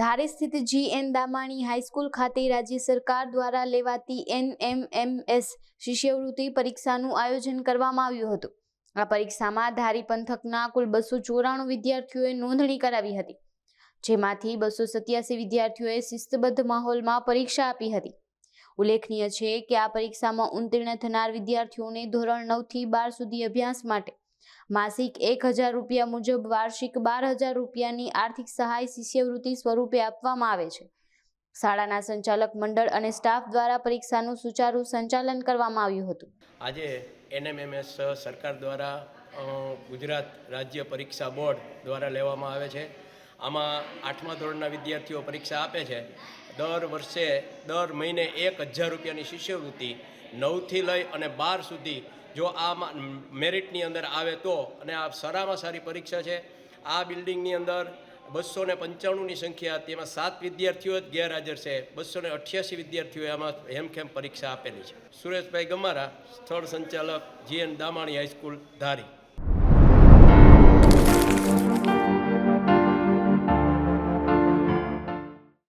ધારી સ્થિત G N Damani high school ખાતે રાજ્ય સરકાર દ્વારા લેવાતી એનએમએમએસ શિષ્યવૃત્તિ પરીક્ષાનું આયોજન કરવામાં આવ્યું હતું. આ પરીક્ષામાં ધારી પંથકના કુલ બસો ચોરાણું વિદ્યાર્થીઓએ નોંધણી કરાવી હતી, જેમાંથી બસો સત્યાસી વિદ્યાર્થીઓએ શિસ્તબદ્ધ માહોલમાં પરીક્ષા આપી હતી. ઉલ્લેખનીય છે કે આ પરીક્ષામાં ઉત્તીર્ણ થનાર વિદ્યાર્થીઓને ધોરણ નવથી બાર સુધી અભ્યાસ માટે માસિક એક હજાર રૂપિયા મુજબ વાર્ષિક બાર હજાર રૂપિયાની આર્થિક સહાય શિષ્યવૃત્તિ સ્વરૂપે આપવામાં આવે છે. શાળાના સંચાલક મંડળ અને સ્ટાફ દ્વારા પરીક્ષાનું સુચારુ સંચાલન કરવામાં આવ્યું હતું. આજે એનએમએમએસ સરકાર દ્વારા ગુજરાત રાજ્ય પરીક્ષા બોર્ડ દ્વારા લેવામાં આવે છે. આમાં આઠમા ધોરણના વિદ્યાર્થીઓ પરીક્ષા આપે છે. દર વર્ષે દર મહિને એક હજાર રૂપિયાની શિષ્યવૃત્તિ નવથી લઈ અને બાર સુધી જો આ મેરિટની અંદર આવે તો, અને આ સારામાં સારી પરીક્ષા છે, આ બિલ્ડિંગની અંદર બસો ને પંચાણુંની સંખ્યા, તેમાં સાત વિદ્યાર્થીઓ જ ગેરહાજર છે, બસો ને અઠ્યાસી વિદ્યાર્થીઓએ આમાં હેમખેમ પરીક્ષા આપેલી છે. સુરેશભાઈ ગમારા, સ્થળ સંચાલક, જીએન દામાણી હાઈસ્કૂલ, ધારી.